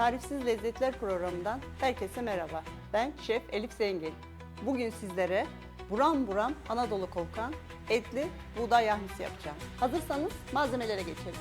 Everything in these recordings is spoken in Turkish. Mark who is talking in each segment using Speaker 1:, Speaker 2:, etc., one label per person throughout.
Speaker 1: Tarifsiz Lezzetler programından herkese merhaba. Ben Şef Elif Zengin. Bugün sizlere buram buram Anadolu kokan etli buğday yahnisi yapacağım. Hazırsanız malzemelere geçelim.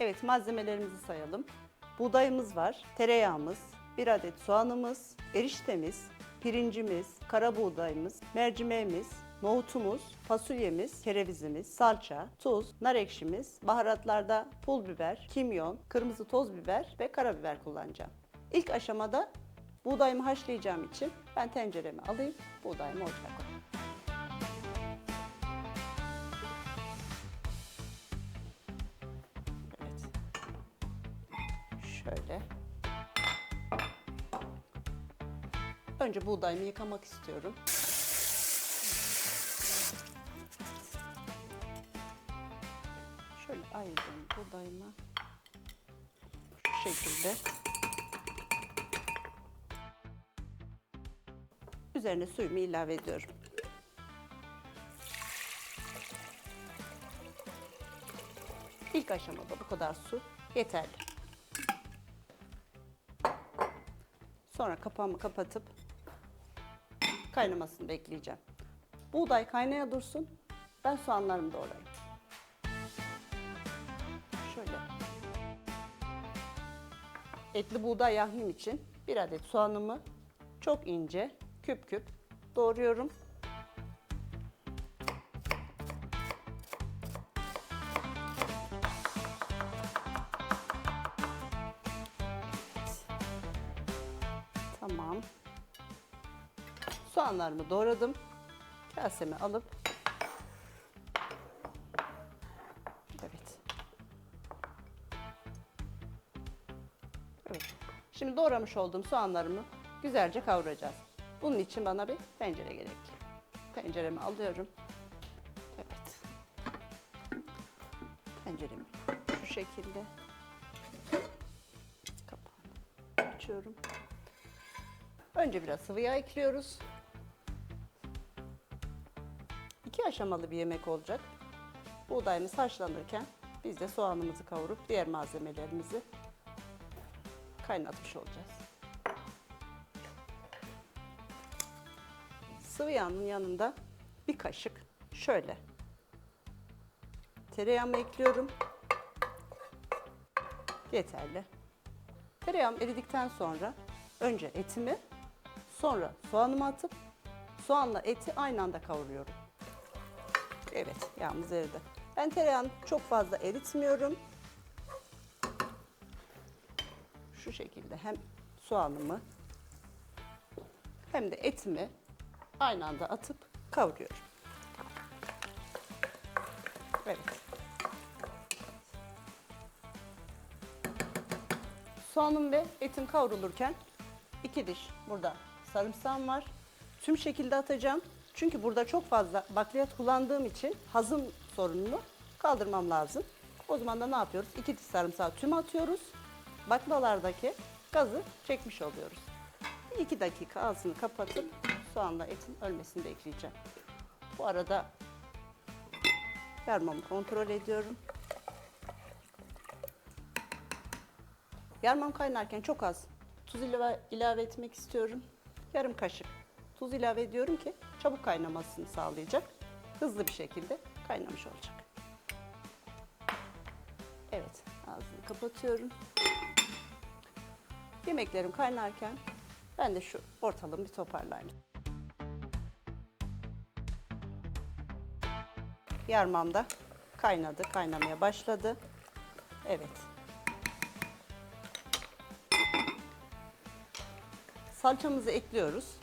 Speaker 1: Evet malzemelerimizi sayalım. Buğdayımız var, tereyağımız, bir adet soğanımız, eriştemiz, pirincimiz, kara buğdayımız, mercimeğimiz, nohutumuz, fasulyemiz, kerevizimiz, salça, tuz, nar ekşimiz, baharatlarda pul biber, kimyon, kırmızı toz biber ve karabiber kullanacağım. İlk aşamada buğdayımı haşlayacağım için ben tenceremi alayım, buğdayımı ocağa koyayım. Şöyle. Önce buğdayımı yıkamak istiyorum. Şöyle ayırdım buğdayımı. Şu şekilde. Üzerine suyumu ilave ediyorum. İlk aşamada bu kadar su yeterli. Sonra kapağımı kapatıp kaynamasını bekleyeceğim. Buğday kaynaya dursun. Ben soğanlarımı doğrayayım. Şöyle. Etli buğday yahnim için bir adet soğanımı çok ince küp küp doğruyorum. Soğanlarımı doğradım. Kaseme alıp Evet. Evet. Şimdi doğramış olduğum soğanlarımı güzelce kavuracağız. Bunun için bana bir tencere gerekli. Tenceremi alıyorum. Evet. Tenceremi şu şekilde kapağını açıyorum. Önce biraz sıvı yağ ekliyoruz. İki aşamalı bir yemek olacak. Buğdayımız haşlanırken biz de soğanımızı kavurup diğer malzemelerimizi kaynatmış olacağız. Sıvı yağın yanında bir kaşık şöyle tereyağımı ekliyorum. Yeterli. Tereyağım eridikten sonra önce etimi sonra soğanımı atıp soğanla eti aynı anda kavuruyorum. Evet yağımız eridi. Ben tereyağını çok fazla eritmiyorum. Şu şekilde hem soğanımı hem de etimi aynı anda atıp kavuruyorum. Evet. Soğanım ve etim kavrulurken iki diş burada sarımsağım var. Tüm şekilde atacağım. Çünkü burada çok fazla bakliyat kullandığım için hazım sorununu kaldırmam lazım. O zaman da ne yapıyoruz? İki diş sarımsağı tüm atıyoruz. Baklalardaki gazı çekmiş oluyoruz. Bir iki dakika ağzını kapatıp soğanla etin ölmesini bekleyeceğim. Bu arada yarmamı kontrol ediyorum. Yarmam kaynarken çok az tuz ilave, ilave etmek istiyorum. Yarım kaşık tuz ilave ediyorum ki çabuk kaynamasını sağlayacak. Hızlı bir şekilde kaynamış olacak. Evet, ağzını kapatıyorum. Yemeklerim kaynarken ben de şu ortalığımı bir toparlayayım. Yarmam da kaynadı, kaynamaya başladı. Evet. Salçamızı ekliyoruz.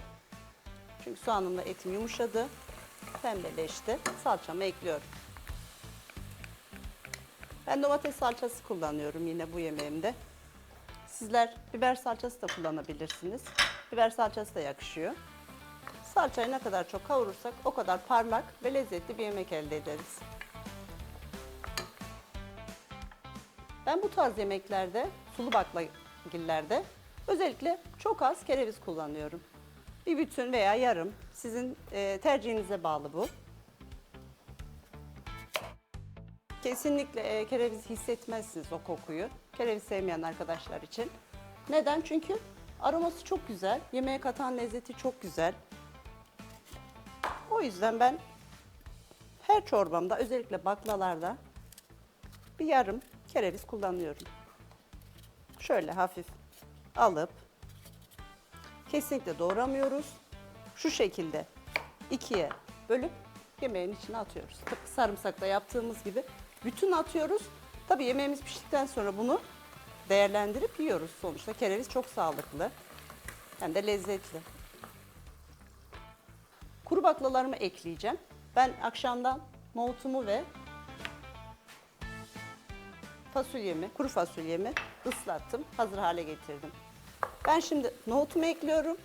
Speaker 1: Çünkü soğanımla etim yumuşadı, pembeleşti. Salçamı ekliyorum. Ben domates salçası kullanıyorum yine bu yemeğimde. Sizler biber salçası da kullanabilirsiniz. Biber salçası da yakışıyor. Salçayı ne kadar çok kavurursak o kadar parlak ve lezzetli bir yemek elde ederiz. Ben bu tarz yemeklerde, sulu baklagillerde özellikle çok az kereviz kullanıyorum. Bir bütün veya yarım. Sizin e, tercihinize bağlı bu. Kesinlikle e, kereviz hissetmezsiniz o kokuyu. Kereviz sevmeyen arkadaşlar için. Neden? Çünkü aroması çok güzel. Yemeğe katan lezzeti çok güzel. O yüzden ben her çorbamda özellikle baklalarda bir yarım kereviz kullanıyorum. Şöyle hafif alıp kesinlikle doğramıyoruz. Şu şekilde ikiye bölüp yemeğin içine atıyoruz. Tıpkı sarımsakla yaptığımız gibi bütün atıyoruz. Tabii yemeğimiz piştikten sonra bunu değerlendirip yiyoruz sonuçta. Kereviz çok sağlıklı. Hem de lezzetli. Kuru baklalarımı ekleyeceğim. Ben akşamdan nohutumu ve fasulyemi, kuru fasulyemi ıslattım, hazır hale getirdim. Ben şimdi nohutumu ekliyorum,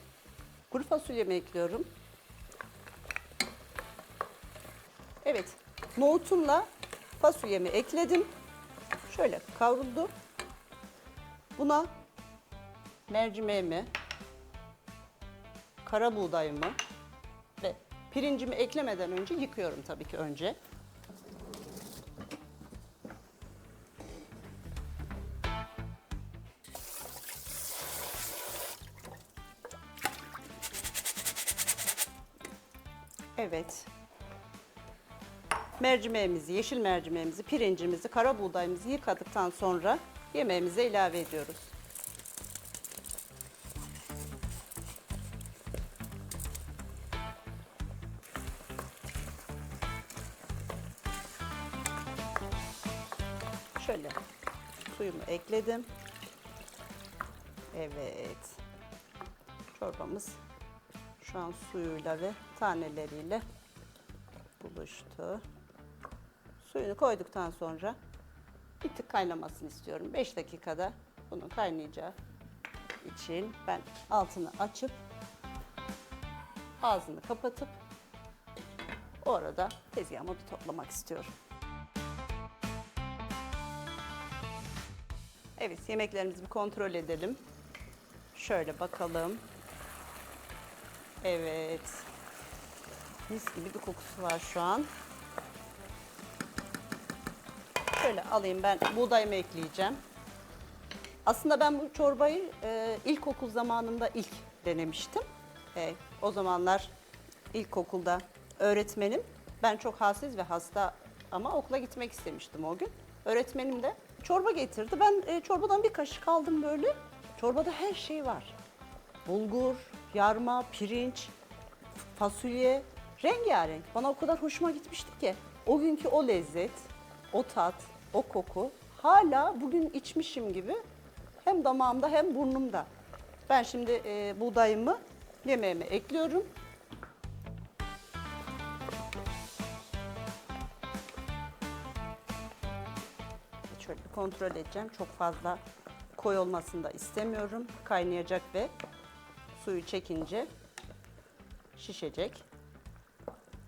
Speaker 1: kuru fasulyemi ekliyorum. Evet, nohutumla fasulyemi ekledim. Şöyle kavruldu. Buna mercimeğimi, kara buğdayımı ve pirincimi eklemeden önce yıkıyorum tabii ki önce. Mercimeğimizi, yeşil mercimeğimizi, pirincimizi, kara buğdayımızı yıkadıktan sonra yemeğimize ilave ediyoruz. Şöyle suyumu ekledim. Evet. Çorbamız şu an suyuyla ve taneleriyle buluştu. Suyunu koyduktan sonra bir tık kaynamasını istiyorum. 5 dakikada bunun kaynayacağı için ben altını açıp ağzını kapatıp orada tezgahımı bir toplamak istiyorum. Evet yemeklerimizi bir kontrol edelim. Şöyle bakalım. Evet. Mis gibi bir kokusu var şu an. Şöyle alayım ben buğdayımı ekleyeceğim. Aslında ben bu çorbayı e, ilkokul zamanında ilk denemiştim. E, o zamanlar ilkokulda öğretmenim. Ben çok halsiz ve hasta ama okula gitmek istemiştim o gün. Öğretmenim de çorba getirdi. Ben e, çorbadan bir kaşık aldım böyle. Çorbada her şey var. Bulgur, yarma, pirinç, fasulye, rengarenk. Bana o kadar hoşuma gitmişti ki. O günkü o lezzet, o tat, o koku hala bugün içmişim gibi hem damağımda hem burnumda. Ben şimdi e, buğdayımı yemeğime ekliyorum. Şöyle bir kontrol edeceğim. Çok fazla koy olmasını da istemiyorum. Kaynayacak ve suyu çekince şişecek.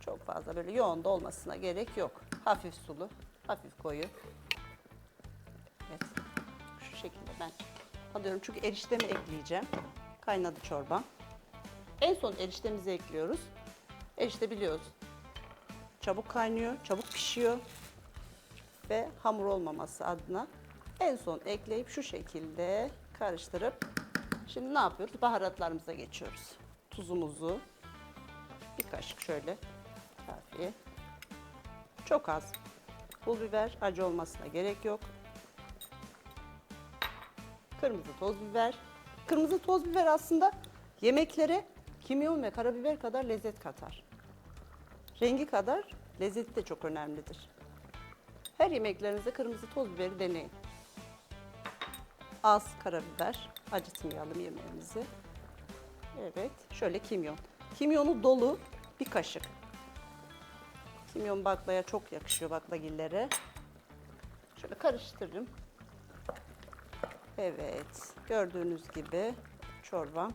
Speaker 1: Çok fazla böyle yoğun da olmasına gerek yok. Hafif sulu, hafif koyu. Evet. Şu şekilde ben alıyorum. Çünkü eriştemi ekleyeceğim. Kaynadı çorba. En son eriştemizi ekliyoruz. Erişte biliyoruz. Çabuk kaynıyor, çabuk pişiyor. Ve hamur olmaması adına en son ekleyip şu şekilde karıştırıp şimdi ne yapıyoruz? Baharatlarımıza geçiyoruz. Tuzumuzu bir kaşık şöyle kafiye. Çok az. Pul biber acı olmasına gerek yok. Kırmızı toz biber. Kırmızı toz biber aslında yemeklere kimyon ve karabiber kadar lezzet katar. Rengi kadar lezzeti de çok önemlidir. Her yemeklerinizde kırmızı toz biberi deneyin. Az karabiber, acıtmayalım yemeğimizi. Evet, şöyle kimyon. Kimyonu dolu bir kaşık. Kimyon baklaya çok yakışıyor baklagillere. Şöyle karıştırırım. Evet, gördüğünüz gibi çorbam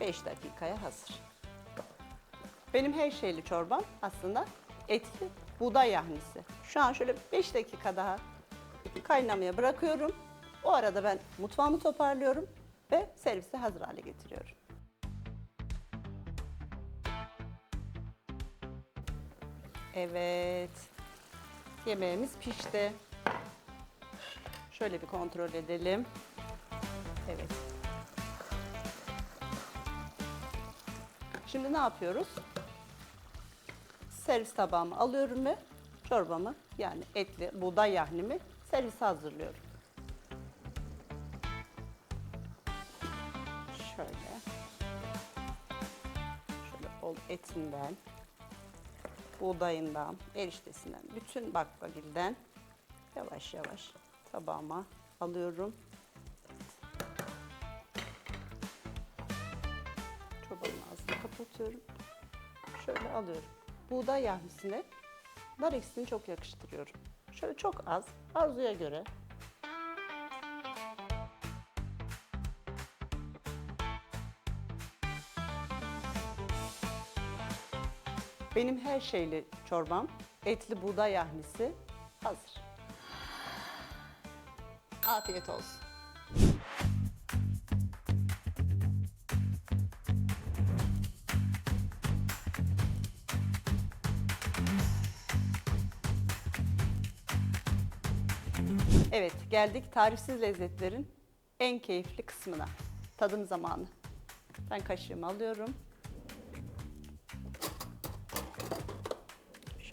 Speaker 1: 5 dakikaya hazır. Benim her şeyli çorbam aslında etli buğday yahnisi. Şu an şöyle 5 dakika daha kaynamaya bırakıyorum. O arada ben mutfağımı toparlıyorum ve servise hazır hale getiriyorum. Evet. Yemeğimiz pişti. Şöyle bir kontrol edelim. Evet. Şimdi ne yapıyoruz? Servis tabağımı alıyorum ve çorbamı yani etli buğday yahnimi servise hazırlıyorum. Şöyle. Şöyle bol etinden, buğdayından, eriştesinden, bütün baklagilden yavaş yavaş tabağıma alıyorum. Çobanın ağzını kapatıyorum. Şöyle alıyorum. Buğday yahnisine nar ekşisini çok yakıştırıyorum. Şöyle çok az, arzuya göre. Benim her şeyli çorbam, etli buğday yahnisi hazır. Afiyet olsun. Evet, geldik tarifsiz lezzetlerin en keyifli kısmına. Tadım zamanı. Ben kaşığımı alıyorum.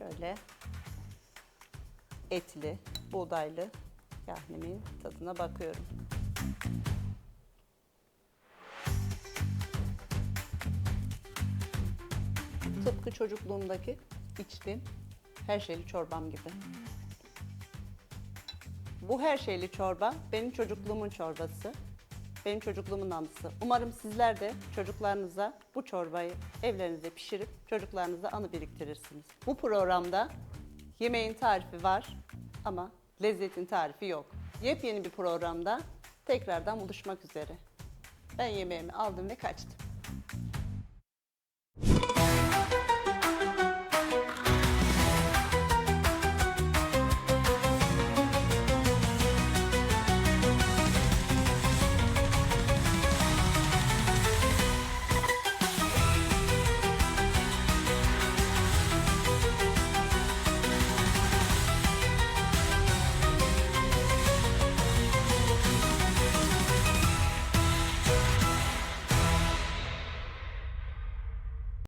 Speaker 1: Şöyle etli, buğdaylı yahnimin tadına bakıyorum. Tıpkı çocukluğumdaki içtiğim her şeyli çorbam gibi. Bu her şeyli çorba benim çocukluğumun çorbası. Benim çocukluğumun anısı. Umarım sizler de çocuklarınıza bu çorbayı evlerinizde pişirip çocuklarınıza anı biriktirirsiniz. Bu programda yemeğin tarifi var ama lezzetin tarifi yok. Yepyeni bir programda tekrardan buluşmak üzere. Ben yemeğimi aldım ve kaçtım.